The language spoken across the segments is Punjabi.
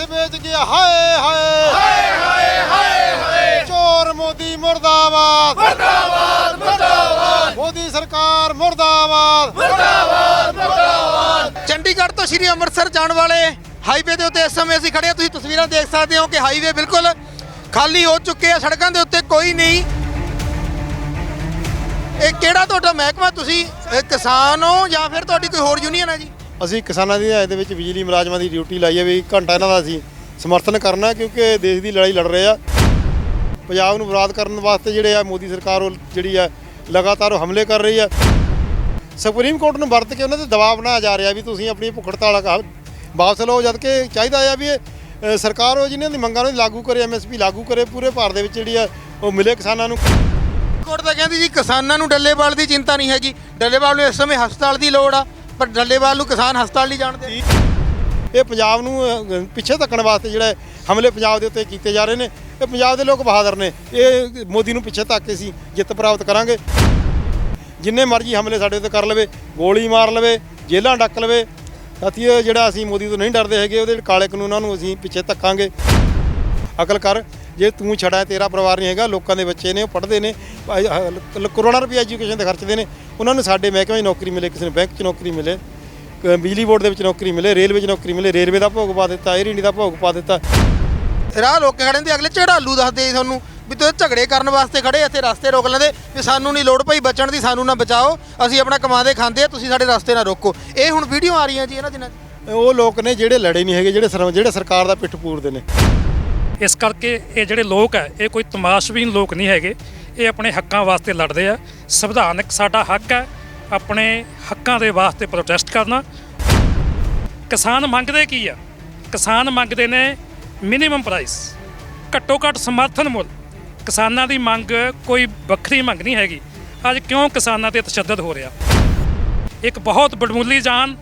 ਦੇਸ਼ ਵੇਚ ਗਿਆ ਹਾਏ ਹਾਏ। ਹਾਏ ਹਾਏ ਹਾਏ ਹਾਏ। ਚੋਰ ਮੋਦੀ ਮੁਰਦਾਬਾਦ। ਮੁਰਦਾਬਾਦ ਮੁਰਦਾਬਾਦ। ਮੋਦੀ ਸਰਕਾਰ ਮੁਰਦਾਬਾਦ। ਚੰਡੀਗੜ੍ਹ ਤੋਂ ਸ਼੍ਰੀ ਅੰਮ੍ਰਿਤਸਰ ਜਾਣ ਵਾਲੇ ਹਾਈਵੇ ਦੇ ਉੱਤੇ ਇਸ ਸਮੇਂ ਅਸੀਂ ਖੜੇ ਹਾਂ। ਤੁਸੀਂ ਤਸਵੀਰਾਂ ਦੇਖ ਸਕਦੇ ਹੋ ਕਿ ਹਾਈਵੇ ਬਿਲਕੁਲ ਖਾਲੀ ਹੋ ਚੁੱਕੇ ਆ ਸੜਕਾਂ ਦੇ ਉੱਤੇ ਕੋਈ ਨਹੀਂ। ਇਹ ਕਿਹੜਾ ਤੁਹਾਡਾ ਮਹਿਕਮਾ? ਤੁਸੀਂ ਇਹ ਕਿਸਾਨ ਹੋ ਜਾਂ ਫਿਰ ਤੁਹਾਡੀ ਕੋਈ ਹੋਰ ਯੂਨੀਅਨ ਹੈ ਜੀ? ਅਸੀਂ ਕਿਸਾਨਾਂ ਦੀ ਹਦਾਇਤ ਦੇ ਵਿੱਚ ਬਿਜਲੀ ਮੁਲਾਜ਼ਮਾਂ ਦੀ ਡਿਊਟੀ ਲਾਈ ਹੈ ਵੀ ਘੰਟਾ ਇਹਨਾਂ ਦਾ ਅਸੀਂ ਸਮਰਥਨ ਕਰਨਾ ਕਿਉਂਕਿ ਦੇਸ਼ ਦੀ ਲੜਾਈ ਲੜ ਰਹੇ ਆ। ਪੰਜਾਬ ਨੂੰ ਬਰਬਾਦ ਕਰਨ ਵਾਸਤੇ ਜਿਹੜੇ ਆ ਮੋਦੀ ਸਰਕਾਰ ਉਹ ਜਿਹੜੀ ਆ ਲਗਾਤਾਰ ਉਹ ਹਮਲੇ ਕਰ ਰਹੀ ਆ। ਸੁਪਰੀਮ ਕੋਰਟ ਨੂੰ ਵਰਤ ਕੇ ਉਹਨਾਂ ਤੇ ਦਬਾਅ ਬਣਾਇਆ ਜਾ ਰਿਹਾ ਵੀ ਤੁਸੀਂ ਆਪਣੀ ਭੁੱਖ ਹੜਤਾਲ ਵਾਪਸ ਲਓ ਜਦ ਕਿ ਚਾਹੀਦਾ ਆ ਵੀ ਇਹ ਸਰਕਾਰ ਉਹ ਜਿਹਨਾਂ ਦੀ ਮੰਗਾਂ ਨੂੰ ਲਾਗੂ ਕਰੇ ਐਮਐਸਪੀ ਲਾਗੂ ਕਰੇ, ਪੂਰੇ ਭਾਰਤ ਦੇ ਵਿੱਚ ਜਿਹੜੀ ਆ ਉਹ ਮਿਲੇ ਕਿਸਾਨਾਂ ਨੂੰ। ਕੋਰਟ ਤਾਂ ਕਹਿੰਦੀ ਜੀ ਕਿਸਾਨਾਂ ਨੂੰ ਡੱਲੇਵਾਲ ਦੀ ਚਿੰਤਾ ਨਹੀਂ ਹੈਗੀ। ਡੱਲੇਵਾਲ ਨੂੰ ਇਸ ਸਮੇਂ ਹਸਪਤਾਲ ਦੀ ਲੋੜ ਆ। ਪਰ ਡੱਲੇਵਾਲ ਨੂੰ ਕਿਸਾਨ ਹਸਪਤਾਲ ਨਹੀਂ ਜਾਣਦੇ। ਇਹ ਪੰਜਾਬ ਨੂੰ ਅ, ਪਿੱਛੇ ਧੱਕਣ ਵਾਸਤੇ ਜਿਹੜੇ ਹਮਲੇ ਪੰਜਾਬ ਦੇ ਉੱਤੇ ਕੀਤੇ ਜਾ ਰਹੇ ਨੇ ਇਹ ਪੰਜਾਬ ਦੇ ਲੋਕ ਬਹਾਦਰ ਨੇ। ਇਹ ਮੋਦੀ ਨੂੰ ਪਿੱਛੇ ਧੱਕ ਕੇ ਸੀ ਜਿੱਤ ਪ੍ਰਾਪਤ ਕਰਾਂਗੇ। ਜਿੰਨੇ ਮਰਜ਼ੀ ਹਮਲੇ ਸਾਡੇ ਉੱਤੇ ਕਰ ਲਵੇ ਗੋਲੀ ਮਾਰ ਲਵੇ ਜੇਲ੍ਹਾਂ ਡੱਕ ਲਵੇ ਸਾਥੀ ਇਹ ਜਿਹੜਾ ਅਸੀਂ ਮੋਦੀ ਤੋਂ ਨਹੀਂ ਡਰਦੇ ਹੈਗੇ ਉਹਦੇ ਕਾਲੇ ਕਾਨੂੰਨਾਂ ਨੂੰ ਅਸੀਂ ਪਿੱਛੇ ਧੱਕਾਂਗੇ। ਅਕਲ ਕਰ ਜੇ ਤੂੰ ਛੜਾ ਤੇਰਾ ਪਰਿਵਾਰ ਨਹੀਂ ਹੈਗਾ ਲੋਕਾਂ ਦੇ ਬੱਚੇ ਨੇ ਉਹ ਪੜ੍ਹਦੇ ਨੇ ਕਰੋੜਾਂ ਰੁਪਏ ਐਜੂਕੇਸ਼ਨ ਦੇ ਖਰਚਦੇ ਨੇ। ਉਹਨਾਂ ਨੂੰ ਸਾਡੇ ਮਹਿਕਮੇ 'ਚ ਨੌਕਰੀ ਮਿਲੇ ਕਿਸੇ ਨੂੰ ਬੈਂਕ 'ਚ ਨੌਕਰੀ ਮਿਲੇ ਬਿਜਲੀ ਬੋਰਡ ਦੇ ਵਿੱਚ ਨੌਕਰੀ ਮਿਲੇ ਰੇਲਵੇ 'ਚ ਨੌਕਰੀ ਮਿਲੇ ਰੇਲਵੇ ਦਾ ਭੋਗ ਪਾ ਦਿੱਤਾ 에ਅਰ ਇੰਡੀਆ ਦਾ ਭੋਗ ਪਾ ਦਿੱਤਾ। ਰਾਹ ਲੋਕ ਖੜੇ ਨੇ ਅਗਲੇ ਝੜਾਲੂ ਦੱਸਦੇ ਤੁਹਾਨੂੰ ਵੀ ਤੁਸੀਂ ਝਗੜੇ ਕਰਨ ਵਾਸਤੇ ਖੜੇ ਇੱਥੇ ਰਸਤੇ ਰੋਕ ਲੈਂਦੇ ਵੀ ਸਾਨੂੰ ਨਹੀਂ ਲੋੜ ਪਈ ਬਚਣ ਦੀ ਸਾਨੂੰ ਨਾ ਬਚਾਓ ਅਸੀਂ ਆਪਣਾ ਕਮਾਦੇ ਖਾਂਦੇ ਆ ਤੁਸੀਂ ਸਾਡੇ ਰਸਤੇ ਨਾ ਰੋਕੋ। ਇਹ ਹੁਣ ਵੀਡੀਓ ਆ ਰਹੀਆਂ ਜੀ ਇਹਨਾਂ ਦਿਨਾਂ। ਉਹ ਲੋਕ ਨੇ ਜਿਹੜੇ ਲੜੇ ਨਹੀਂ ਹੈਗੇ ਜਿਹੜੇ ਜਿਹੜੇ ਸਰਕਾਰ ਦਾ ਪਿੱਠ ਪੂਰਦੇ ਨੇ। ਇਸ ਕਰਕੇ ਇਹ ਜਿਹੜੇ ਲੋਕ ਹੈ ਇਹ ਕੋਈ ਤਮਾਸ਼ਬੀਨ ਲੋਕ ਨਹੀਂ ਹੈਗੇ। ਇਹ ਆਪਣੇ ਹੱਕਾਂ ਵਾਸਤੇ ਲੜਦੇ ਆ। ਸੰਵਿਧਾਨਕ ਸਾਡਾ ਹੱਕ ਹੈ ਆਪਣੇ ਹੱਕਾਂ ਦੇ ਵਾਸਤੇ ਪ੍ਰੋਟੈਸਟ ਕਰਨਾ। ਕਿਸਾਨ ਮੰਗਦੇ ਕੀ ਆ? ਕਿਸਾਨ ਮੰਗਦੇ ਨੇ ਮਿਨੀਮਮ ਪ੍ਰਾਈਸ ਘੱਟੋ ਘੱਟ ਸਮਰਥਨ ਮੁੱਲ। ਕਿਸਾਨਾਂ ਦੀ ਮੰਗ ਕੋਈ ਵੱਖਰੀ ਮੰਗ ਨਹੀਂ ਹੈਗੀ। ਅੱਜ ਕਿਉਂ ਕਿਸਾਨਾਂ ਤੇ ਤਸ਼ੱਦਦ ਹੋ ਰਿਹਾ? ਇੱਕ ਬਹੁਤ ਬੜਮੁੱਲੀ ਜਾਨ,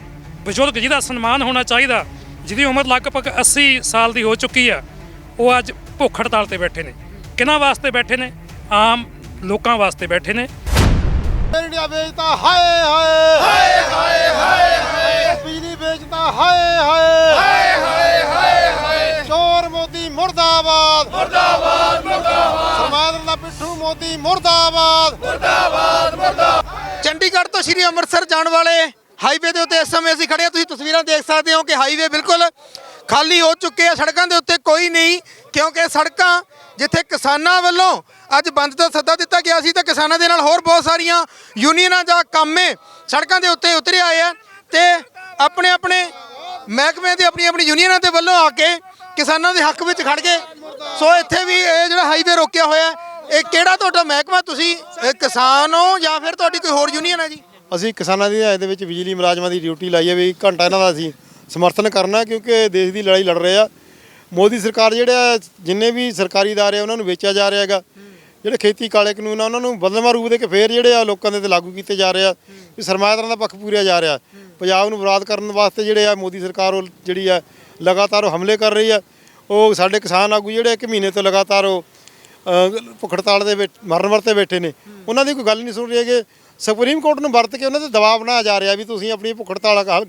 ਬਜ਼ੁਰਗ ਜਿਹਦਾ ਸਨਮਾਨ ਹੋਣਾ ਚਾਹੀਦਾ, ਜਿਹਦੀ ਉਮਰ ਲਗਭਗ 80 ਸਾਲ ਦੀ ਹੋ ਚੁੱਕੀ ਆ। ਉਹ ਅੱਜ ਭੁੱਖ ਹੜਤਾਲ ਤੇ ਬੈਠੇ ਨੇ। ਕਿਹਨਾਂ ਵਾਸਤੇ ਬੈਠੇ ਨੇ? ਆਮ ਲੋਕਾਂ ਵਾਸਤੇ ਬੈਠੇ ਨੇ। ਇੰਡੀਆ ਵੇਚਤਾ ਹਾਏ ਹਾਏ ਹਾਏ ਹਾਏ ਹਾਏ ਬਿਜਲੀ ਵੇਚਤਾ ਹਾਏ ਹਾਏ ਹਾਏ ਹਾਏ ਹਾਏ ਹਾਏ। ਚੋਰ ਮੋਦੀ ਮੁਰਦਾਬਾਦ। ਮੁਰਦਾਬਾਦ ਮੁਰਦਾਬਾਦ। ਸਰਮਾਦਰ ਦਾ ਪਿੱਠੂ ਮੋਦੀ ਮੁਰਦਾਬਾਦ। ਚੰਡੀਗੜ੍ਹ ਤੋਂ ਸ਼੍ਰੀ ਅੰਮ੍ਰਿਤਸਰ ਜਾਣ ਵਾਲੇ ਹਾਈਵੇ ਦੇ ਉੱਤੇ ਇਸ ਸਮੇਂ ਅਸੀਂ ਖੜੇ ਹਾਂ। ਤੁਸੀਂ ਤਸਵੀਰਾਂ ਦੇਖ ਸਕਦੇ ਹੋ ਕਿ ਹਾਈਵੇ ਬਿਲਕੁਲ ਖਾਲੀ ਹੋ ਚੁੱਕੇ ਆ ਸੜਕਾਂ ਦੇ ਉੱਤੇ ਕੋਈ ਨਹੀਂ, ਕਿਉਂਕਿ ਸੜਕਾਂ ਜਿੱਥੇ ਕਿਸਾਨਾਂ ਵੱਲੋਂ ਅੱਜ ਬੰਦ ਦਾ ਸੱਦਾ ਦਿੱਤਾ ਗਿਆ ਸੀ, ਤਾਂ ਕਿਸਾਨਾਂ ਦੇ ਨਾਲ ਹੋਰ ਬਹੁਤ ਸਾਰੀਆਂ ਯੂਨੀਅਨਾਂ ਜਾਂ ਕਾਮੇ ਸੜਕਾਂ ਦੇ ਉੱਤੇ ਉਤਰੇ ਆਏ ਆ ਤੇ ਆਪਣੇ ਆਪਣੇ ਮਹਿਕਮੇ ਦੇ ਆਪਣੀ ਆਪਣੀ ਯੂਨੀਅਨਾਂ ਦੇ ਵੱਲੋਂ ਆ ਕੇ ਕਿਸਾਨਾਂ ਦੇ ਹੱਕ ਵਿੱਚ ਖੜ ਗਏ। ਸੋ ਇੱਥੇ ਵੀ ਇਹ ਜਿਹੜਾ ਹਾਈਵੇ ਰੋਕਿਆ ਹੋਇਆ ਇਹ ਕਿਹੜਾ ਤੁਹਾਡਾ ਮਹਿਕਮਾ? ਤੁਸੀਂ ਕਿਸਾਨ ਹੋ ਜਾਂ ਫਿਰ ਤੁਹਾਡੀ ਕੋਈ ਹੋਰ ਯੂਨੀਅਨ ਹੈ ਜੀ? ਅਸੀਂ ਕਿਸਾਨਾਂ ਦੀ ਹਦਾਇਤ ਦੇ ਵਿੱਚ ਬਿਜਲੀ ਮੁਲਾਜ਼ਮਾਂ ਦੀ ਡਿਊਟੀ ਲਾਈ ਹੈ ਵੀ ਘੰਟਾ ਇਹਨਾਂ ਦਾ ਅਸੀਂ ਸਮਰਥਨ ਕਰਨਾ ਕਿਉਂਕਿ ਦੇਸ਼ ਦੀ ਲੜਾਈ ਲੜ ਰਹੇ ਆ ਮੋਦੀ ਸਰਕਾਰ ਜਿਹੜਾ ਜਿੰਨੇ ਵੀ ਸਰਕਾਰੀ ادارے ਆ ਉਹਨਾਂ ਨੂੰ ਵੇਚਿਆ ਜਾ ਰਿਹਾ ਹੈਗਾ ਜਿਹੜੇ ਖੇਤੀ ਕਾਲੇ ਕਾਨੂੰਨ ਆ ਉਹਨਾਂ ਨੂੰ ਬਦਲਵਾਂ ਰੂਪ ਦੇ ਕੇ ਫੇਰ ਜਿਹੜੇ ਆ ਲੋਕਾਂ ਦੇ ਤੇ ਲਾਗੂ ਕੀਤੇ ਜਾ ਰਹੇ ਆ ਵੀ ਸਰਮਾਇਦਾਰਾਂ ਦਾ ਪੱਖ ਪੂਰਿਆ ਜਾ ਰਿਹਾ ਪੰਜਾਬ ਨੂੰ ਬਰਬਾਦ ਕਰਨ ਵਾਸਤੇ ਜਿਹੜੇ ਆ ਮੋਦੀ ਸਰਕਾਰ ਉਹ ਜਿਹੜੀ ਆ ਲਗਾਤਾਰ ਉਹ ਹਮਲੇ ਕਰ ਰਹੀ ਆ ਉਹ ਸਾਡੇ ਕਿਸਾਨ ਆਗੂ ਜਿਹੜੇ ਇੱਕ ਮਹੀਨੇ ਤੋਂ ਲਗਾਤਾਰ ਉਹ ਅਹ ਭੁੱਖ ਹੜਤਾਲ ਦੇ ਵਿੱਚ ਮਰਨ ਵਰਤੇ ਬੈਠੇ ਨੇ ਉਹਨਾਂ ਦੀ ਕੋਈ ਗੱਲ ਨਹੀਂ ਸੁਣ ਰਹੀ ਹੈਗੇ ਸੁਪਰੀਮ ਕੋਰਟ ਨੂੰ ਵਰਤ ਕੇ ਉਹਨਾਂ ਤੇ ਦਬਾਅ ਬਣਾਇਆ ਜਾ ਰਿਹਾ ਵੀ ਤੁਸੀਂ ਆਪਣੀ ਭੁੱਖ ਹੜਤਾਲ ਕਾ-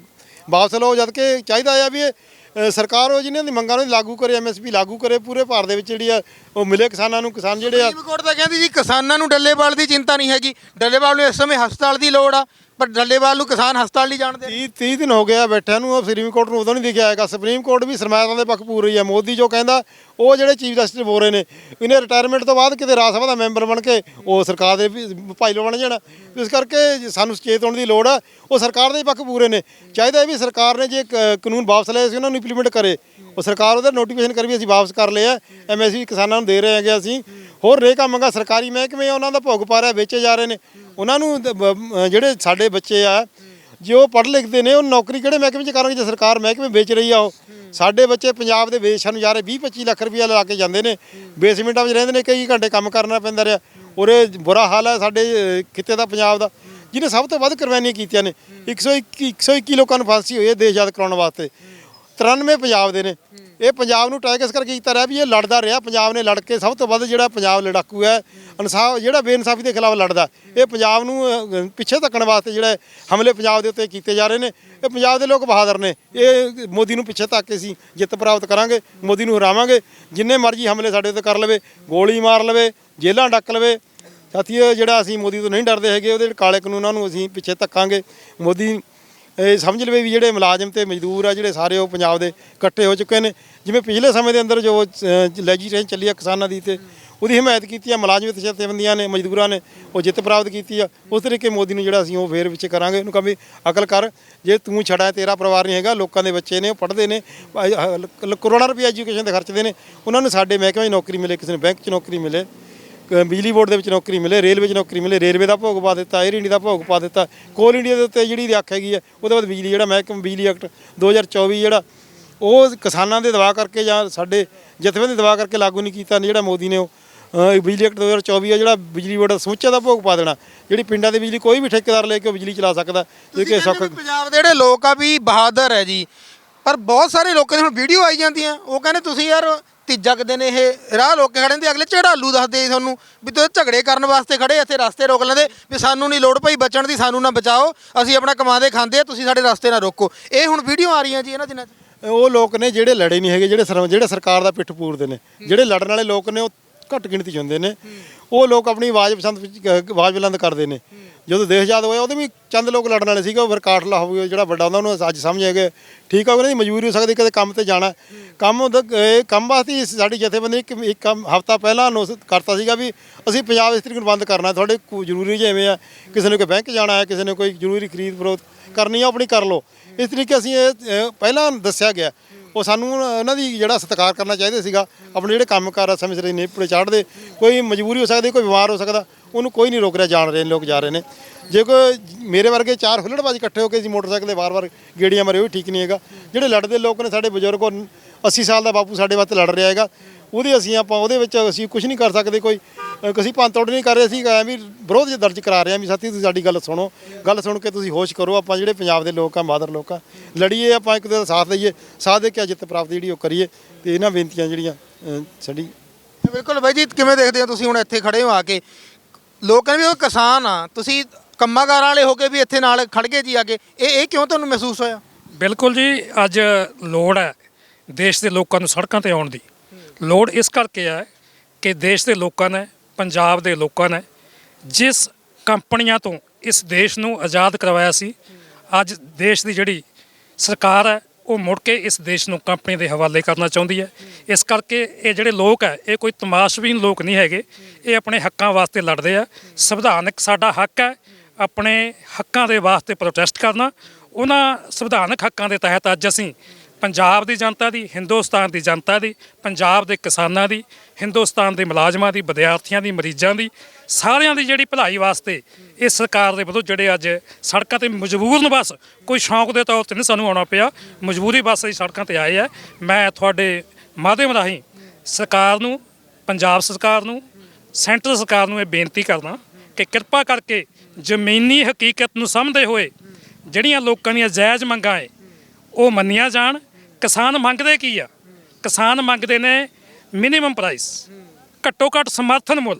ਵਾਪਸ ਲਓ, ਜਦ ਕਿ ਚਾਹੀਦਾ ਆ ਵੀ ਇਹ ਸਰਕਾਰ ਉਹ ਜਿਹਨਾਂ ਦੀ ਮੰਗਾਂ ਨੂੰ ਲਾਗੂ ਕਰੇ ਐਮਐਸਪੀ ਲਾਗੂ ਕਰੇ, ਪੂਰੇ ਭਾਰਤ ਦੇ ਵਿੱਚ ਜਿਹੜੀ ਆ, ਉਹ ਮਿਲੇ ਕਿਸਾਨਾਂ ਨੂੰ, ਕਿਸਾਨ ਜਿਹੜੇ ਆ ਸੁਪਰੀਮ ਕੋਰਟ ਤਾਂ ਕਹਿੰਦੀ ਜੀ ਕਿਸਾਨਾਂ ਨੂੰ ਡੱਲੇਵਾਲ ਦੀ ਚਿੰਤਾ ਨਹੀਂ ਹੈਗੀ। ਡੱਲੇਵਾਲ ਨੂੰ ਇਸ ਸਮੇਂ ਹਸਪਤਾਲ ਦੀ ਲੋੜ ਆ। ਪਰ ਡੱਲੇਵਾਲ ਨੂੰ ਕਿਸਾਨ ਹਸਪਤਾਲ ਨਹੀਂ ਜਾਣਦੇ। 30 30 ਦਿਨ ਹੋ ਗਿਆ ਬੈਠਿਆਂ ਨੂੰ ਉਹ ਸੁਪਰੀਮ ਕੋਰਟ ਨੂੰ ਉਦੋਂ ਨਹੀਂ ਦਿਖਿਆ ਹੈਗਾ। ਸੁਪਰੀਮ ਕੋਰਟ ਵੀ ਸਰਮਾਇਦਾਰਾਂ ਦੇ ਪੱਖ ਪੂਰ ਰਹੀ ਹੈ ਮੋਦੀ ਜੋ ਕਹਿੰਦਾ ਉਹ ਜਿਹੜੇ ਚੀਫ ਜਸਟਿਸ ਬੋਲ ਰਹੇ ਨੇ ਇਹਨੇ ਰਿਟਾਇਰਮੈਂਟ ਤੋਂ ਬਾਅਦ ਕਿਤੇ ਰਾਜ ਸਭਾ ਦਾ ਮੈਂਬਰ ਬਣ ਕੇ ਉਹ ਸਰਕਾਰ ਦੇ ਵੀ ਭਾਈਲੋ ਬਣ ਜਾਣਾ। ਇਸ ਕਰਕੇ ਸਾਨੂੰ ਸੁਚੇਤ ਹੋਣ ਦੀ ਲੋੜ ਆ। ਉਹ ਸਰਕਾਰ ਦੇ ਪੱਖ ਪੂਰੇ ਨੇ। ਚਾਹੀਦਾ ਇਹ ਵੀ ਸਰਕਾਰ ਨੇ ਜੇ ਕ- ਕਾਨੂੰਨ ਵਾਪਸ ਲਏ ਸੀ ਉਹਨਾਂ ਨੂੰ ਇੰਪਲੀਮੈਂਟ ਕਰੇ। ਉਹ ਸਰਕਾਰ ਉਹਦਾ ਨੋਟੀਫਿਕੇਸ਼ਨ ਕਰ ਵੀ ਅਸੀਂ ਵਾਪਸ ਕਰ ਲਿਆ ਐਮਐਸਪੀ ਕਿਸਾਨਾਂ ਨੂੰ ਦੇ ਰਹੇ ਹੈਗੇ ਅਸੀਂ। ਹੋਰ ਰੇ ਕੰਮਾਂਗਾ ਸਰਕਾਰੀ ਮਹਿਕਮੇ ਆ, ਉਹਨਾਂ ਦਾ ਭੋਗ ਪਾ ਰਿਹਾ ਵੇਚੇ ਜਾ ਰਹੇ ਨੇ। ਉਹਨਾਂ ਨੂੰ ਦ- ਬ- ਜਿਹੜੇ ਸਾਡੇ ਬੱਚੇ ਆ ਜੇ ਉਹ ਪੜ੍ਹ ਲਿਖਦੇ ਨੇ ਉਹ ਨੌਕਰੀ ਕਿਹੜੇ ਮਹਿਕਮੇ 'ਚ ਕਰਨਗੇ ਜੇ ਸਰਕਾਰ ਮਹਿਕਮੇ ਵੇਚ ਰਹੀ ਆ ਉਹ? ਸਾਡੇ ਬੱਚੇ ਪੰਜਾਬ ਦੇ ਵੇਸ਼ਾਂ ਨੂੰ ਜਾ ਰਹੇ 20 25 ਲੱਖ ਰੁਪਇਆ ਲਾ ਕੇ ਜਾਂਦੇ ਨੇ ਬੇਸਮੈਂਟਾਂ ਵਿੱਚ ਰਹਿੰਦੇ ਨੇ ਕਈ ਘੰਟੇ ਕੰਮ ਕਰਨਾ ਪੈਂਦਾ ਰਿਹਾ। ਉਰੇ ਬੁਰਾ ਹਾਲ ਹੈ ਸਾਡੇ ਅਹ, ਖਿੱਤੇ ਦਾ ਪੰਜਾਬ ਦਾ ਜਿਹਨੇ ਸਭ ਤੋਂ ਵੱਧ ਕੁਰਬਾਨੀਆਂ ਕੀਤੀਆਂ ਨੇ। 121 121 ਲੋਕਾਂ ਨੂੰ ਫਾਂਸੀ ਹੋਈ ਹੈ ਦੇਸ਼ ਆਜ਼ਾਦ ਕਰਾਉਣ ਵਾਸਤੇ। 93 ਪੰਜਾਬ ਦੇ ਨੇ। ਇਹ ਪੰਜਾਬ ਨੂੰ ਟੈਗ ਇਸ ਕਰਕੇ ਕੀਤਾ ਰਿਹਾ ਵੀ ਇਹ ਲੜਦਾ ਰਿਹਾ। ਪੰਜਾਬ ਨੇ ਲੜ ਕੇ ਸਭ ਤੋਂ ਵੱਧ ਜਿਹੜਾ ਪੰਜਾਬ ਲੜਾਕੂ ਹੈ, ਇਨਸਾਫ ਜਿਹੜਾ ਬੇਇਨਸਾਫੀ ਦੇ ਖਿਲਾਫ ਲੜਦਾ, ਇਹ ਪੰਜਾਬ ਨੂੰ ਪਿੱਛੇ ਧੱਕਣ ਵਾਸਤੇ ਜਿਹੜੇ ਹਮਲੇ ਪੰਜਾਬ ਦੇ ਉੱਤੇ ਕੀਤੇ ਜਾ ਰਹੇ ਨੇ, ਇਹ ਪੰਜਾਬ ਦੇ ਲੋਕ ਬਹਾਦਰ ਨੇ। ਇਹ ਮੋਦੀ ਨੂੰ ਪਿੱਛੇ ਧੱਕ ਕੇ ਸੀ ਜਿੱਤ ਪ੍ਰਾਪਤ ਕਰਾਂਗੇ, ਮੋਦੀ ਨੂੰ ਹਰਾਵਾਂਗੇ। ਜਿੰਨੇ ਮਰਜ਼ੀ ਹਮਲੇ ਸਾਡੇ ਉੱਤੇ ਕਰ ਲਵੇ, ਗੋਲੀ ਮਾਰ ਲਵੇ, ਜੇਲ੍ਹਾਂ ਡੱਕ ਲਵੇ। ਸਾਥੀਓ, ਜਿਹੜਾ ਅਸੀਂ ਮੋਦੀ ਤੋਂ ਨਹੀਂ ਡਰਦੇ ਹੈਗੇ, ਉਹਦੇ ਕਾਲੇ ਕਾਨੂੰਨਾਂ ਨੂੰ ਅਸੀਂ ਪਿੱਛੇ ਧੱਕਾਂਗੇ। ਮੋਦੀ ਇਹ ਸਮਝ ਲਵੇ ਵੀ ਜਿਹੜੇ ਮੁਲਾਜ਼ਮ ਤੇ ਮਜ਼ਦੂਰ ਆ ਜਿਹੜੇ ਸਾਰੇ ਉਹ ਪੰਜਾਬ ਦੇ ਇਕੱਠੇ ਹੋ ਚੁੱਕੇ ਨੇ। ਜਿਵੇਂ ਪਿਛਲੇ ਸਮੇਂ ਦੇ ਅੰਦਰ ਜੋ ਲੈਜੀਸਲੇਸ਼ਨ ਚੱਲੀ ਆ ਕਿਸਾਨਾਂ ਦੀ ਤੇ ਉਹਦੀ ਹਮਾਇਤ ਕੀਤੀ ਆ ਮੁਲਾਜ਼ਮ ਤੇ ਜਥੇਬੰਦੀਆਂ ਨੇ ਮਜ਼ਦੂਰਾਂ ਨੇ ਉਹ ਜਿੱਤ ਪ੍ਰਾਪਤ ਕੀਤੀ ਆ। ਉਸ ਤਰੀਕੇ ਮੋਦੀ ਨੂੰ ਜਿਹੜਾ ਅਸੀਂ ਉਹ ਫੇਰ ਵਿੱਚ ਕਰਾਂਗੇ। ਉਹਨੂੰ ਕਹਾਂ ਵੀ ਅਕਲ ਕਰ ਜੇ ਤੂੰ ਛੜਾ ਹੈ, ਤੇਰਾ ਪਰਿਵਾਰ ਨਹੀਂ ਹੈਗਾ ਲੋਕਾਂ ਦੇ ਬੱਚੇ ਨੇ ਉਹ ਪੜ੍ਹਦੇ ਨੇ ਕਰੋੜਾਂ ਰੁਪਏ ਐਜੂਕੇਸ਼ਨ ਤੇ ਖਰਚਦੇ ਨੇ। ਉਹਨਾਂ ਨੂੰ ਸਾਡੇ ਮਹਿਕਮੇ 'ਚ ਨੌਕਰੀ ਮਿਲੇ ਕਿਸੇ ਨੂੰ ਬੈਂਕ 'ਚ ਨੌਕਰੀ ਮਿਲੇ। ਬਿਜਲੀ ਬੋਰਡ ਦੇ ਵਿੱਚ ਨੌਕਰੀ ਮਿਲੇ ਰੇਲਵੇ 'ਚ ਨੌਕਰੀ ਮਿਲੇ ਰੇਲਵੇ ਦਾ ਭੋਗ ਪਾ ਦਿੱਤਾ 에ਅਰ ਇੰਡੀਆ ਦਾ ਭੋਗ ਪਾ ਦਿੱਤਾ ਕੋਲ ਇੰਡੀਆ ਦੇ ਉੱਤੇ ਜਿਹੜੀ ਰੱਖ ਹੈਗੀ ਹੈ ਉਹਦੇ ਬਾਅਦ ਬਿਜਲੀ ਜਿਹੜਾ ਮਹਿਕਮਾ ਬਿਜਲੀ ਐਕਟ 2024 ਜਿਹੜਾ ਉਹ ਕਿਸਾਨਾਂ ਦੇ ਦਬਾਅ ਕਰਕੇ ਜਾਂ ਸਾਡੇ ਜਥੇਬੰਦੀ ਦੇ ਦਬਾਅ ਕਰਕੇ ਲਾਗੂ ਨਹੀਂ ਕੀਤਾ ਜਿਹੜਾ ਮੋਦੀ ਨੇ ਉਹ ਬਿਜਲੀ ਐਕਟ 2024 ਆ ਜਿਹੜਾ ਬਿਜਲੀ ਬੋਰਡ ਦਾ ਸਮੁੱਚਾ ਦਾ ਭੋਗ ਪਾ ਦੇਣਾ। ਜਿਹੜੀ ਪਿੰਡਾਂ ਦੀ ਬਿਜਲੀ ਕੋਈ ਵੀ ਠੇਕੇਦਾਰ ਲੈ ਕੇ ਬਿਜਲੀ ਚਲਾ ਸਕਦਾ ਜੇ ਕਿ ਤੁਸੀਂ ਸੁੱਖ ਪੰਜਾਬ ਦੇ ਜਿਹੜੇ ਲੋਕ ਆ ਵੀ ਬਹਾਦਰ ਹੈ ਜੀ ਪਰ ਬਹੁਤ ਸਾਰੇ ਲੋਕਾਂ ਦੀ ਹੁਣ ਵੀਡੀਓ ਆਈ ਜਾਂਦੀਆਂ ਉਹ ਕਹਿੰਦੇ ਤੁਸੀਂ ਯਾਰ ਤੀਜਾ ਕੁ ਦਿਨ ਇਹ ਰਾਹ ਲੋਕ ਖੜੇ ਹੁੰਦੇ, ਅਗਲੇ ਝੜਾਲੂ ਦੱਸਦੇ ਜੀ ਤੁਹਾਨੂੰ ਵੀ ਤੁਸੀਂ ਝਗੜੇ ਕਰਨ ਵਾਸਤੇ ਖੜੇ ਇੱਥੇ ਰਸਤੇ ਰੋਕ ਲੈਂਦੇ ਵੀ ਸਾਨੂੰ ਨਹੀਂ ਲੋੜ ਪਈ ਬਚਣ ਦੀ, ਸਾਨੂੰ ਨਾ ਬਚਾਓ, ਅਸੀਂ ਆਪਣਾ ਕਮਾਦੇ ਖਾਂਦੇ ਆ, ਤੁਸੀਂ ਸਾਡੇ ਰਸਤੇ ਨਾ ਰੋਕੋ। ਇਹ ਹੁਣ ਵੀਡੀਓ ਆ ਰਹੀਆਂ ਜੀ ਇਹਨਾਂ ਦਿਨਾਂ 'ਚ। ਉਹ ਲੋਕ ਨੇ ਜਿਹੜੇ ਲੜੇ ਨਹੀਂ ਹੈਗੇ, ਜਿਹੜੇ ਸਰ- ਜਿਹੜੇ ਸਰਕਾਰ ਦਾ ਪਿੱਠ ਪੂਰਦੇ ਨੇ, ਜਿਹੜੇ ਲੜਨ ਵਾਲੇ ਲੋਕ ਨੇ, ਉਹ ਘੱਟ ਗਿਣਤੀ 'ਚ ਹੁੰਦੇ ਨੇ। ਉਹ ਲੋਕ ਆਪਣੀ ਆਵਾਜ਼ ਪਸੰਦ ਆਵਾਜ਼ ਬੁਲੰਦ ਕਰਦੇ ਨੇ। ਜਦੋਂ ਦੇਸ਼ ਆਜ਼ਾਦ ਹੋਇਆ, ਉਹਦੇ ਵੀ ਚੰਦ ਲੋਕ ਲੜਨ ਵਾਲੇ ਸੀਗੇ, ਉਹ ਫਿਰ ਕਾਟਲਾ ਹੋ ਗਿਆ ਜਿਹੜਾ ਵੱਡਾ ਹੁੰਦਾ, ਉਹਨੂੰ ਅੱਜ ਸਮਝ ਆ ਗਏ ਠੀਕ ਆ ਉਹਨਾਂ ਦੀ ਮਜਬੂਰੀ ਹੋ ਸਕਦੀ, ਕਦੇ ਕੰਮ ਤੇ ਜਾਣਾ। ਕੰਮ ਉਹਦਾ- ਇਹ ਕੰਮ ਵਾਸਤੇ ਸਾਡੀ ਜਥੇਬੰਦੀ ਇੱਕ ਇੱਕ ਹਫਤਾ ਪਹਿਲਾਂ ਨੋਸ ਕਰਤਾ ਸੀਗਾ ਵੀ ਅਸੀਂ ਪੰਜਾਬ ਇਸ ਤਰੀਕੇ ਨੂੰ ਬੰਦ ਕਰਨਾ, ਤੁਹਾਡੇ ਕੋ- ਜ਼ਰੂਰੀ ਜਿਵੇਂ ਆ, ਕਿਸੇ ਨੇ ਕੋਈ ਬੈਂਕ ਜਾਣਾ ਹੈ, ਕਿਸੇ ਨੇ ਕੋਈ ਜ਼ਰੂਰੀ ਖਰੀਦ ਫਰੋਖਤ ਕਰਨੀ ਆ ਆਪਣੀ ਕਰ ਲਓ। ਇਸ ਤਰੀਕੇ ਅਸੀਂ ਇਹ ਪਹਿਲਾਂ ਦੱਸਿਆ ਗਿਆ। ਉਹ ਸਾਨੂੰ ਉਹਨਾਂ ਦੀ ਜਿਹੜਾ ਸਤਿਕਾਰ ਕਰਨਾ ਚਾਹੀਦਾ ਸੀਗਾ, ਆਪਣੇ ਜਿਹੜੇ ਕੰਮ ਕਾਰ ਸਮੇਂ ਸਿਰ ਨੇਪੜੇ ਚਾੜਦੇ, ਕੋਈ ਮਜਬੂਰੀ ਹੋ ਸਕਦੀ, ਕੋਈ ਬਿਮਾਰ ਹੋ ਸਕਦਾ। ਉਹਨੂੰ ਕੋਈ ਨਹੀਂ ਰੋਕ ਰਿਹਾ, ਜਾਣ ਰਹੇ ਨੇ, ਲੋਕ ਜਾ ਰਹੇ ਨੇ। ਜੇ ਕੋਈ ਮੇਰੇ ਵਰਗੇ ਚਾਰ ਹੁੱਲੜਬਾਜ਼ ਇਕੱਠੇ ਹੋ ਕੇ ਜੀ ਮੋਟਰਸਾਈਕਲ ਤੇ ਵਾਰ-ਵਾਰ ਗੇੜੀਆਂ ਮਾਰੇ, ਉਹ ਵੀ ਠੀਕ ਨਹੀਂ ਹੈਗਾ। ਜਿਹੜੇ ਲੜਦੇ ਲੋਕ ਨੇ ਸਾਡੇ ਬਜ਼ੁਰਗ, ਉਹ 80 ਸਾਲ ਦਾ ਬਾਪੂ ਸਾਡੇ ਵਾਸਤੇ ਲੜ ਰਿਹਾ ਹੈਗਾ। ਉਹਦੇ ਅਸੀਂ ਆਪਾਂ, ਉਹਦੇ ਵਿੱਚ ਅਸੀਂ ਕੁਝ ਨਹੀਂ ਕਰ ਸਕਦੇ ਕੋਈ। ਅਸੀਂ ਪੰਨ ਤੋੜ ਨਹੀਂ ਕਰ ਰਹੇ, ਅਸੀਂ ਐਂ ਵੀ ਵਿਰੋਧ ਜੇ ਦਰਜ ਕਰਾ ਰਹੇ ਹਾਂ ਵੀ ਸਾਥੀ, ਤੁਸੀਂ ਸਾਡੀ ਗੱਲ ਸੁਣੋ। ਗੱਲ ਸੁਣ ਕੇ ਤੁਸੀਂ ਹੋਸ਼ ਕਰੋ, ਆਪਾਂ ਜਿਹੜੇ ਪੰਜਾਬ ਦੇ ਲੋਕ ਆ, ਮਾਦਰ ਲੋਕ ਆ, ਲੜੀਏ, ਆਪਾਂ ਇੱਕ ਦੂਜੇ ਦਾ ਸਾਥ ਦਈਏ, ਸਾਥ ਦੇ ਕੇ ਜਿੱਤ ਪ੍ਰਾਪਤ ਜਿਹੜੀ ਉਹ ਕਰੀਏ ਤੇ ਇਹਨਾਂ ਬੇਨਤੀਆਂ ਜਿਹੜੀਆਂ ਸਾਡੀ ਬਿਲਕੁਲ ਬਾਈ ਜੀ, ਕਿਵੇਂ ਦੇਖਦੇ ਹੋ ਤੁਸੀਂ ਹੁਣ ਇੱਥੇ ਖੜੇ ਹੋ ਆ ਕੇ? ਲੋਕ ਕਹਿੰਦੇ ਵੀ ਉਹ ਕਿਸਾਨ ਆ, ਤੁਸੀਂ ਕੰਮਾਕਾਰ ਵਾਲੇ ਹੋ ਕੇ ਵੀ ਇੱਥੇ ਨਾਲ ਖੜ ਗਏ ਜੀ ਆ ਕੇ। ਇਹ ਇਹ ਕਿਉਂ ਤੁਹਾਨੂੰ ਮਹਿਸੂਸ ਹੋਇਆ? ਬਿਲਕੁਲ ਜੀ, ਅੱਜ ਲੋੜ ਹੈ ਦੇਸ਼ ਦੇ ਲੋਕਾਂ ਨੂੰ ਸੜਕਾਂ ਤੇ ਆਉਣ ਦੀ। ਲੋੜ ਇਸ ਕਰਕੇ ਹੈ ਕਿ ਦੇਸ਼ ਦੇ ਲੋਕਾਂ ਨੇ, ਪੰਜਾਬ ਦੇ ਲੋਕਾਂ ਨੇ ਜਿਸ ਕੰਪਨੀਆਂ ਤੋਂ ਇਸ ਦੇਸ਼ ਨੂੰ ਆਜ਼ਾਦ ਕਰਵਾਇਆ ਸੀ, ਅੱਜ ਦੇਸ਼ ਦੀ ਜਿਹੜੀ ਸਰਕਾਰ ਹੈ ਉਹ ਮੁੜ ਕੇ ਇਸ ਦੇਸ਼ ਨੂੰ ਕੰਪਨੀ ਦੇ ਹਵਾਲੇ ਕਰਨਾ ਚਾਹੁੰਦੀ ਹੈ। ਇਸ ਕਰਕੇ ਇਹ ਜਿਹੜੇ ਲੋਕ ਹੈ, ਇਹ ਕੋਈ ਤਮਾਸ਼ਬੀਨ ਲੋਕ ਨਹੀਂ ਹੈਗੇ। ਇਹ ਆਪਣੇ ਹੱਕਾਂ ਵਾਸਤੇ ਲੜਦੇ ਆ। ਸੰਵਿਧਾਨਕ ਸਾਡਾ ਹੱਕ ਹੈ ਆਪਣੇ ਹੱਕਾਂ ਦੇ ਵਾਸਤੇ ਪ੍ਰੋਟੈਸਟ ਕਰਨਾ। ਉਹਨਾਂ ਸੰਵਿਧਾਨਕ ਹੱਕਾਂ ਦੇ ਤਹਿਤ ਅੱਜ ਅਸੀਂ ਪੰਜਾਬ ਦੀ ਜਨਤਾ ਦੀ, ਹਿੰਦੁਸਤਾਨ ਦੀ ਜਨਤਾ ਦੀ, ਪੰਜਾਬ ਦੇ ਕਿਸਾਨਾਂ ਦੀ, ਹਿੰਦੁਸਤਾਨ ਦੇ ਮੁਲਾਜ਼ਮਾਂ ਦੀ, ਵਿਦਿਆਰਥੀਆਂ ਦੀ, ਮਰੀਜ਼ਾਂ ਦੀ, ਸਾਰਿਆਂ ਦੀ ਜਿਹੜੀ ਭਲਾਈ ਵਾਸਤੇ ਇਹ ਸਰਕਾਰ ਦੇ ਵੱਲੋਂ ਜਿਹੜੇ ਅੱਜ ਸੜਕਾਂ ਤੇ ਮਜਬੂਰਨ ਬਸ ਕੋਈ ਸ਼ੌਂਕ ਦੇ ਤੌਰ ਤੇ ਨਹੀਂ ਸਾਨੂੰ ਆਉਣਾ ਪਿਆ। ਮਜਬੂਰੀ ਬਸ ਅਸੀਂ ਸੜਕਾਂ ਤੇ ਆਏ ਆ। ਮੈਂ ਤੁਹਾਡੇ ਮਾਧਿਅਮ ਰਾਹੀਂ ਸਰਕਾਰ ਨੂੰ, ਪੰਜਾਬ ਸਰਕਾਰ ਨੂੰ, ਸੈਂਟਰ ਸਰਕਾਰ ਨੂੰ ਇਹ ਬੇਨਤੀ ਕਰਦਾ ਕਿ ਕਿਰਪਾ ਕਰਕੇ ਜ਼ਮੀਨੀ ਹਕੀਕਤ ਨੂੰ ਸਮਝਦੇ ਹੋਏ ਜਿਹੜੀਆਂ ਲੋਕਾਂ ਦੀਆਂ ਜਾਇਜ਼ ਮੰਗਾਂ ਏ ਉਹ ਮੰਨੀਆਂ ਜਾਣ ਕਿਸਾਨ ਮੰਗਦੇ ਕੀ ਆ? ਕਿਸਾਨ ਮੰਗਦੇ ਨੇ ਮਿਨੀਮਮ ਪ੍ਰਾਈਸ ਘੱਟੋ ਘੱਟ ਸਮਰਥਨ ਮੁੱਲ।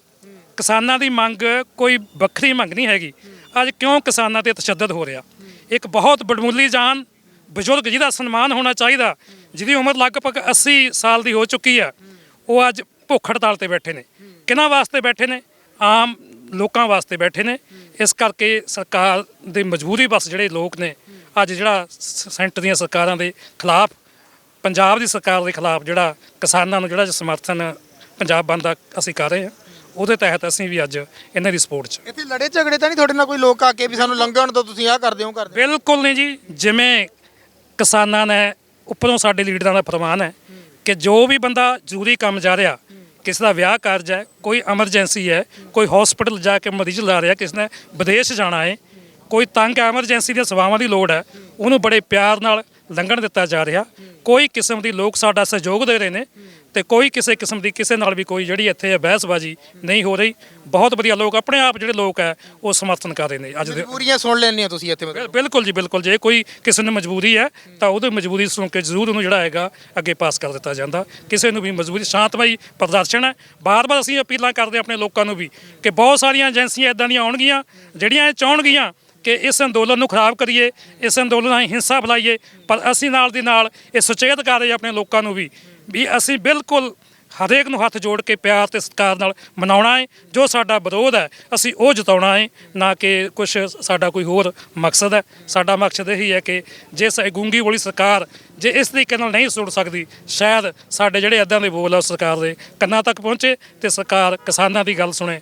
ਕਿਸਾਨਾਂ ਦੀ ਮੰਗ ਕੋਈ ਵੱਖਰੀ ਮੰਗ ਨਹੀਂ ਹੈਗੀ। ਅੱਜ ਕਿਉਂ ਕਿਸਾਨਾਂ ਤੇ ਤਸ਼ੱਦਦ ਹੋ ਰਿਹਾ? ਇੱਕ ਬਹੁਤ ਬੜਮੁੱਲੀ ਜਾਨ, ਬਜ਼ੁਰਗ ਜਿਹਦਾ ਸਨਮਾਨ ਹੋਣਾ ਚਾਹੀਦਾ, ਜਿਹਦੀ ਉਮਰ ਲਗਭਗ 80 ਸਾਲ ਦੀ ਹੋ ਚੁੱਕੀ ਆ, ਉਹ ਅੱਜ ਭੁੱਖ ਹੜਤਾਲ ਤੇ ਬੈਠੇ ਨੇ। ਕਿਹਨਾਂ ਵਾਸਤੇ ਬੈਠੇ ਨੇ? ਆਮ ਲੋਕਾਂ ਵਾਸਤੇ ਬੈਠੇ ਨੇ। ਇਸ ਕਰਕੇ ਸਰਕਾਰ ਦੇ ਮਜਬੂਰੀ ਬਸ ਜਿਹੜੇ ਲੋਕ ਨੇ, ਅੱਜ ਜਿਹੜਾ ਸੈਂਟਰ ਦੀਆਂ ਸਰਕਾਰਾਂ ਦੇ ਖਿਲਾਫ ਪੰਜਾਬ ਦੀ ਸਰਕਾਰ ਦੇ ਖਿਲਾਫ ਜਿਹੜਾ ਕਿਸਾਨਾਂ ਨੂੰ ਜਿਹੜਾ ਸਮਰਥਨ ਪੰਜਾਬ ਬੰਦ ਦਾ ਅਸੀਂ ਕਰ ਰਹੇ ਹਾਂ ਉਹਦੇ ਤਹਿਤ ਅਸੀਂ ਵੀ ਅੱਜ ਇਹਨਾਂ ਦੀ ਸਪੋਰਟ 'ਚ ਇੱਥੇ ਲੜੇ ਝਗੜੇ ਤਾਂ ਨਹੀਂ ਤੁਹਾਡੇ ਨਾਲ ਕੋਈ ਲੋਕ ਆ ਕੇ ਵੀ ਸਾਨੂੰ ਲੰਘਣ ਤੋਂ ਤੁਸੀਂ ਆਹ ਕਰਦੇ ਹੋ ਕਰਦੇ? ਬਿਲਕੁਲ ਨਹੀਂ ਜੀ। ਜਿਵੇਂ ਕਿਸਾਨਾਂ ਨੇ ਉੱਪਰੋਂ ਸਾਡੇ ਲੀਡਰਾਂ ਦਾ ਫਰਮਾਨ ਹੈ ਕਿ ਜੋ ਵੀ ਬੰਦਾ ਜ਼ਰੂਰੀ ਕੰਮ ਜਾ ਰਿਹਾ ਕਿਸੇ ਦਾ ਵਿਆਹ ਕਾਰਜ ਹੈ ਕੋਈ ਐਮਰਜੈਂਸੀ ਹੈ ਕੋਈ ਹਸਪੀਟਲ ਜਾ ਕੇ ਮਰੀਜ਼ ਲਾ ਰਿਹਾ ਕਿਸੇ ਨੇ ਵਿਦੇਸ਼ ਜਾਣਾ ਹੈ ਕੋਈ ਤੰਗ ਐਮਰਜੈਂਸੀ ਦੀਆਂ ਸੇਵਾਵਾਂ ਦੀ ਲੋੜ ਹੈ ਉਹਨੂੰ ਬੜੇ ਪਿਆਰ ਨਾਲ ਲੰਘਣ ਦਿੱਤਾ ਜਾ ਰਿਹਾ। ਕੋਈ ਕਿਸਮ ਦੀ ਲੋਕ ਸਾਡਾ ਸਹਿਯੋਗ ਦੇ ਰਹੇ ਨੇ ਤੇ ਕੋਈ ਕਿਸੇ ਕਿਸਮ ਦੀ ਕਿਸੇ ਨਾਲ ਵੀ ਕੋਈ ਜਿਹੜੀ ਇੱਥੇ ਬਹਿਸਬਾਜ਼ੀ ਨਹੀਂ ਹੋ ਰਹੀ। ਬਹੁਤ ਵਧੀਆ ਲੋਕ ਆਪਣੇ ਆਪ ਜਿਹੜੇ ਲੋਕ ਹੈ ਉਹ ਸਮਰਥਨ ਕਰ ਰਹੇ ਨੇ ਅੱਜ ਦੇ ਮਜਬੂਰੀਆਂ ਸੁਣ ਲੈਣੇ ਹੋ ਤੁਸੀਂ ਇੱਥੇ ਮਤਲਬ। ਬਿਲਕੁਲ ਜੀ ਬਿਲਕੁਲ। ਜੇ ਕੋਈ ਕਿਸੇ ਨੂੰ ਮਜਬੂਰੀ ਹੈ ਤਾਂ ਉਹਦੀ ਮਜਬੂਰੀ ਸੁਣ ਕੇ ਜ਼ਰੂਰ ਉਹਨੂੰ ਜਿਹੜਾ ਹੈਗਾ ਅੱਗੇ ਪਾਸ ਕਰ ਦਿੱਤਾ ਜਾਂਦਾ। ਕਿਸੇ ਨੂੰ ਵੀ ਮਜਬੂਰੀ ਸ਼ਾਂਤਮਈ ਪ੍ਰਦਰਸ਼ਨ ਹੈ। ਬਾਰ-ਬਾਰ ਅਸੀਂ ਅਪੀਲਾਂ ਕਰਦੇ ਆਪਣੇ ਲੋਕਾਂ ਨੂੰ ਵੀ ਕਿ ਬਹੁਤ ਸਾਰੀਆਂ ਏਜੰਸੀਆਂ ਇਦਾਂ ਦੀਆਂ ਆਉਣਗੀਆਂ ਜਿਹੜੀਆਂ ਇਹ ਚਾਹਣਗੀਆਂ ਕਿ ਇਸ ਅੰਦੋਲਨ ਨੂੰ ਖਰਾਬ ਕਰੀਏ, ਇਸ ਅੰਦੋਲਨ ਨਾਲ ਹਿੰਸਾ ਫੈਲਾਈਏ, ਪਰ ਅਸੀਂ ਨਾਲ ਦੀ ਨਾਲ ਇਹ ਸੁਚੇਤ ਕਰ ਰਹੇ ਆਪਣੇ ਲੋਕਾਂ ਨੂੰ ਵੀ ਵੀ ਅਸੀਂ ਬਿਲਕੁਲ ਹਰੇਕ ਨੂੰ ਹੱਥ ਜੋੜ ਕੇ ਪਿਆਰ ਤੇ ਸਤਿਕਾਰ ਨਾਲ ਮਨਾਉਣਾ ਹੈ, ਜੋ ਸਾਡਾ ਵਿਰੋਧ ਹੈ, ਅਸੀਂ ਉਹ ਜਿਤਾਉਣਾ ਹੈ, ਨਾ ਕਿ ਕੁਝ ਸਾਡਾ ਕੋਈ ਹੋਰ ਮਕਸਦ ਹੈ। ਸਾਡਾ ਮਕਸਦ ਇਹੀ ਹੈ ਕਿ ਜੇ ਸ- ਗੂੰਗੀ ਬੋਲੀ ਸਰਕਾਰ ਜੇ ਇਸ ਤਰੀਕੇ ਨਾਲ ਨਹੀਂ ਸੁਣ ਸਕਦੀ, ਸ਼ਾਇਦ ਸਾਡੇ ਜਿਹੜੇ ਇਦਾਂ ਦੇ ਬੋਲ ਆ ਉਹ ਸਰਕਾਰ ਦੇ ਕੰਨਾਂ ਤੱਕ ਪਹੁੰਚੇ ਤੇ ਸਰਕਾਰ ਕਿਸਾਨਾਂ ਦੀ ਗੱਲ ਸੁਣੇ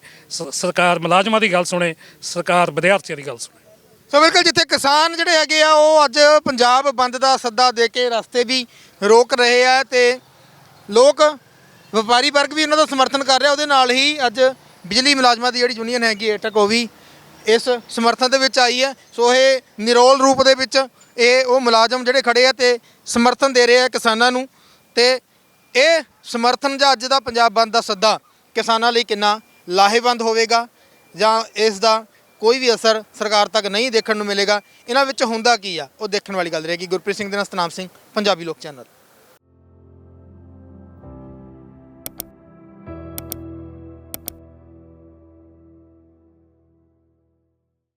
ਸਰਕਾਰ ਮੁਲਾਜ਼ਮਾਂ ਦੀ ਗੱਲ ਸੁਣੇ, ਸਰਕਾਰ ਵਿਦਿਆਰਥੀਆਂ ਦੀ ਗੱਲ ਸੁਣੇ। ਸੋ ਬਿਲਕੁਲ ਜਿੱਥੇ ਕਿਸਾਨ ਜਿਹੜੇ ਹੈਗੇ ਆ, ਉਹ ਅੱਜ ਪੰਜਾਬ ਬੰਦ ਦਾ ਸੱਦਾ ਦੇ ਕੇ ਰਸਤੇ ਵੀ ਰੋਕ ਰਹੇ ਆ ਤੇ ਲੋਕ, ਵਪਾਰੀ ਵਰਗ ਵੀ ਉਹਨਾਂ ਦਾ ਸਮਰਥਨ ਕਰ ਰਿਹਾ। ਉਹਦੇ ਨਾਲ ਹੀ ਅੱਜ ਬਿਜਲੀ ਮੁਲਾਜ਼ਮਾਂ ਦੀ ਜਿਹੜੀ ਯੂਨੀਅਨ ਹੈਗੀ ਏਟਕ ਉਹ ਵੀ ਇਸ ਸਮਰਥਨ ਦੇ ਵਿੱਚ ਆਈ ਹੈ। ਸੋ ਇਹ ਨਿਰੋਲ ਰੂਪ ਦੇ ਵਿੱਚ ਇਹ ਉਹ ਮੁਲਾਜ਼ਮ ਜਿਹੜੇ ਖੜੇ ਆ ਤੇ ਸਮਰਥਨ ਦੇ ਰਹੇ ਆ ਕਿਸਾਨਾਂ ਨੂੰ। ਤੇ ਇਹ ਸਮਰਥਨ ਜਾਂ ਅੱਜ ਦਾ ਪੰਜਾਬ ਬੰਦ ਦਾ ਸੱਦਾ ਕਿਸਾਨਾਂ ਲਈ ਕਿੰਨਾ ਲਾਹੇਵੰਦ ਹੋਵੇਗਾ ਜਾਂ ਇਸ ਦਾ ਕੋਈ ਵੀ ਅਸਰ ਸਰਕਾਰ ਤੱਕ ਨਹੀਂ ਦੇਖਣ ਨੂੰ ਮਿਲੇਗਾ। ਇਹਨਾਂ ਵਿੱਚ ਹੁੰਦਾ ਕੀ ਆ? ਉਹ ਦੇਖਣ ਵਾਲੀ ਗੱਲ ਰਹੇਗੀ। ਗੁਰਪ੍ਰੀਤ ਸਿੰਘ ਦੇ ਨਾਲ ਸਤਨਾਮ ਸਿੰਘ, ਪੰਜਾਬੀ ਲੋਕ ਚੈਨਲ।